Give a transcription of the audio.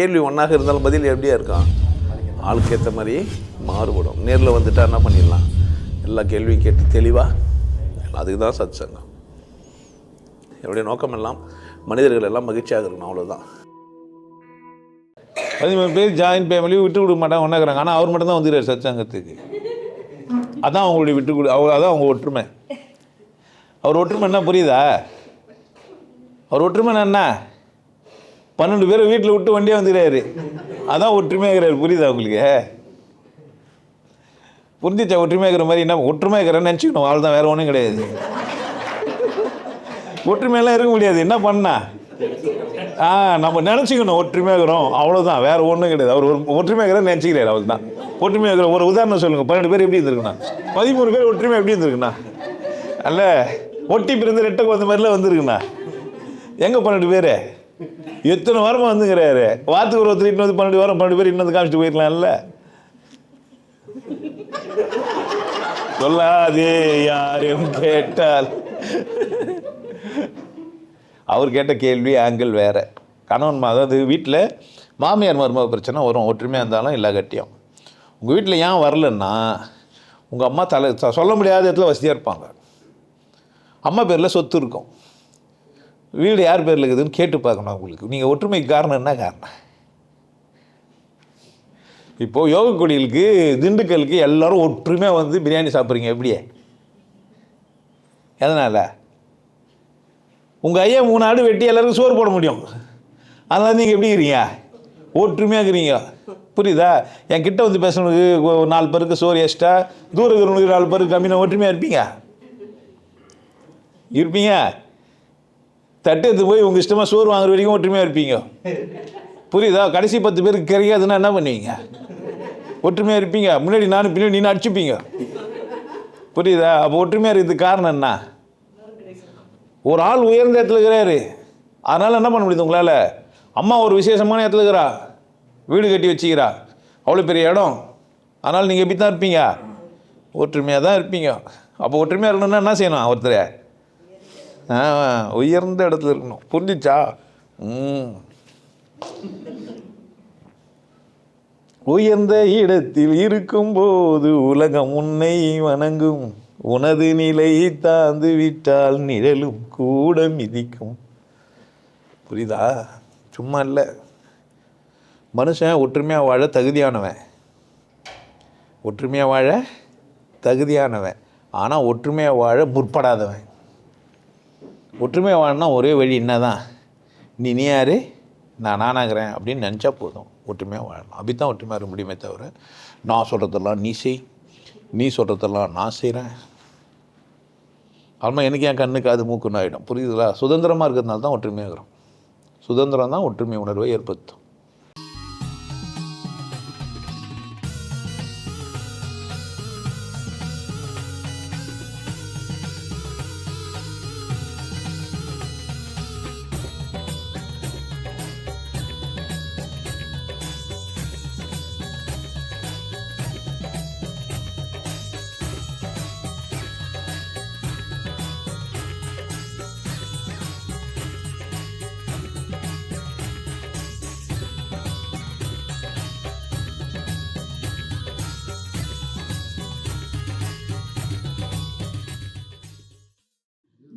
கேள்வி ஒன்றாக இருந்தாலும் பதில் எப்படியா இருக்கும்? ஆளுக்கு ஏற்ற மாதிரி மாறுபடும். நேரில் வந்துட்டா என்ன பண்ணிடலாம்? எல்லா கேள்வியும் கேட்டு தெளிவாக அதுக்கு தான் சத் சங்கம் என்னுடைய நோக்கம் எல்லாம் மனிதர்கள் எல்லாம் மகிழ்ச்சியாக இருக்கணும் அவ்வளோதான் பதிமூணு பேர் ஜாயின் ஃபேமிலி விட்டு கொடுக்க மாட்டாங்க ஒன்றாக்குறாங்க ஆனால் அவர் மட்டும் தான் வந்துக்கிறார் சத்சங்கத்துக்கு. அதான் அவங்களுடைய விட்டு கொடு அவங்க அதான் அவங்க ஒற்றுமை. அவர் ஒற்றுமை என்ன புரியுதா? அவர் ஒற்றுமை என்ன? பன்னெண்டு பேரை வீட்டில் விட்டு வண்டியாக வந்துக்கிறாரு. அதான் ஒற்றுமையாகிறாரு புரியுதா உங்களுக்கு? புரிஞ்சிச்சா? ஒற்றுமையாகிற மாதிரி என்ன? ஒற்றுமையாகிறேன்னு நினச்சிக்கணும். அவள் தான் வேறு ஒன்றும் கிடையாது. ஒற்றுமையெல்லாம் இருக்க முடியாது. என்ன பண்ணா? ஆ நம்ம நினச்சிக்கணும். ஒற்றுமையாகிறோம் அவ்வளோதான் வேறு ஒன்றும் கிடையாது. அவர் ஒரு ஒற்றுமையாகிற நினச்சிக்கிறார் அவர் தான். ஒற்றுமையாகிற ஒரு உதாரணம் சொல்லுங்கள் பன்னெண்டு பேர் எப்படி இருந்திருக்குண்ணா? பதிமூணு பேர் ஒற்றுமை எப்படி இருந்திருக்குண்ணா? அல்ல ஒட்டி பிறந்து ரெட்டை குழந்த மாதிரிலாம் வந்திருக்குண்ணா. எங்கே பன்னெண்டு பேர்? எத்தனை வாரமாக வந்துங்கிறாரு. வாரத்துக்கு ஒரு ஒருத்தர் இன்னும் வந்து பன்னெண்டு வாரம் பன்னெண்டு பேர் இன்னும் காமிச்சிட்டு இல்லை சொல்லாதே யாரும் கேட்டால். அவர் கேட்ட கேள்வி ஆங்கிள் வேறு. கணவன் அதாவது வீட்டில் மாமியார் மருமக பிரச்சனை வரும். ஒற்றுமையாக இருந்தாலும் எல்லா கட்டியும். உங்கள் வீட்டில் ஏன் வரலன்னா உங்கள் அம்மா தலை சொல்ல முடியாத இடத்துல வசதியாக இருப்பாங்க. அம்மா பேரில் சொத்து இருக்கும். வீடு யார் பேரில் இருக்குதுன்னு கேட்டு பார்க்கணும் உங்களுக்கு நீங்கள் ஒற்றுமைக்கு காரணம் என்ன காரணம்? இப்போது யோக திண்டுக்கலுக்கு எல்லோரும் ஒற்றுமையாக வந்து பிரியாணி சாப்பிட்றீங்க எப்படியே? எதனால்? உங்கள் ஐயா மூணு ஆடு வெட்டி எல்லாருக்கும் சோறு போட முடியும். அதனால் நீங்கள் எப்படி இருக்கிறீங்க ஒற்றுமையாக இருக்கிறீங்க புரியுதா? என் கிட்ட வந்து பேசுனதுக்கு நாலு பேருக்கு சோறு எக்ஸ்ட்ரா தூரம் இருக்கிறவனுக்கு நாலு பேருக்கு கம்மியாக ஒற்றுமையாக இருப்பீங்க? இருப்பீங்க? தட்டு எடுத்து போய் உங்கள் இஷ்டமாக சோறு வாங்குற வரைக்கும் ஒற்றுமையாக இருப்பீங்க. புரியுதா? கடைசி பத்து பேருக்கு கிடைக்காதுன்னா என்ன பண்ணுவீங்க? ஒற்றுமையாக இருப்பீங்க. முன்னாடி நானும் பின்னாடி நீ அடிச்சுப்பீங்க. புரியுதா? அப்போ ஒற்றுமையாக இருக்கிறதுக்கு காரணம் என்ன? ஒரு ஆள் உயர்ந்த இடத்துல இருக்கிறாரு. அதனால் என்ன பண்ண முடியுது உங்களால்? அம்மா ஒரு விசேஷமான இடத்துல இருக்கிறா. வீடு கட்டி வச்சுக்கிறா. அவ்வளோ பெரிய இடம். அதனால் நீங்கள் எப்படி தான் இருப்பீங்க. ஒற்றுமையாக தான் இருப்பீங்க. அப்போ ஒற்றுமையாக இருக்கணும்னா என்ன செய்யணும் ஒருத்தர்? உயர்ந்த இடத்துல இருக்கணும். புரிஞ்சிச்சா? ம். உயர்ந்த இடத்தில் இருக்கும்போது உலகம் உன்னை வணங்கும். உனது நிலை தாழ்ந்து விட்டால் நிழலும் கூட மிதிக்கும். புரியுதா? சும்மா இல்லை. மனுஷன் ஒற்றுமையாக வாழ தகுதியானவன். ஒற்றுமையாக வாழ தகுதியானவன். ஆனால் ஒற்றுமையாக வாழ முற்படாதவன். ஒற்றுமையாக வாழணும்னா ஒரே வழி என்ன தான் நீ நீ யார்? நான் நானாகிறேன் அப்படின்னு நினச்சா போதும். ஒற்றுமையாக வாழலாம். அப்படி தான் ஒற்றுமையாக இருக்க முடியுமே தவிர நான் சொல்கிறதெல்லாம் நீ செய். நீ சொல்கிறதெல்லாம் நான் செய்கிறேன் அதுமாதிரி எனக்கு என் கண்ணுக்கு அது மூக்குன்னு ஆகிடும் புரியுதுங்களா? சுதந்திரமாக இருக்கிறதுனால தான் ஒற்றுமையாக சுதந்திரம் தான் ஒற்றுமை உணர்வை ஏற்படுத்தும்.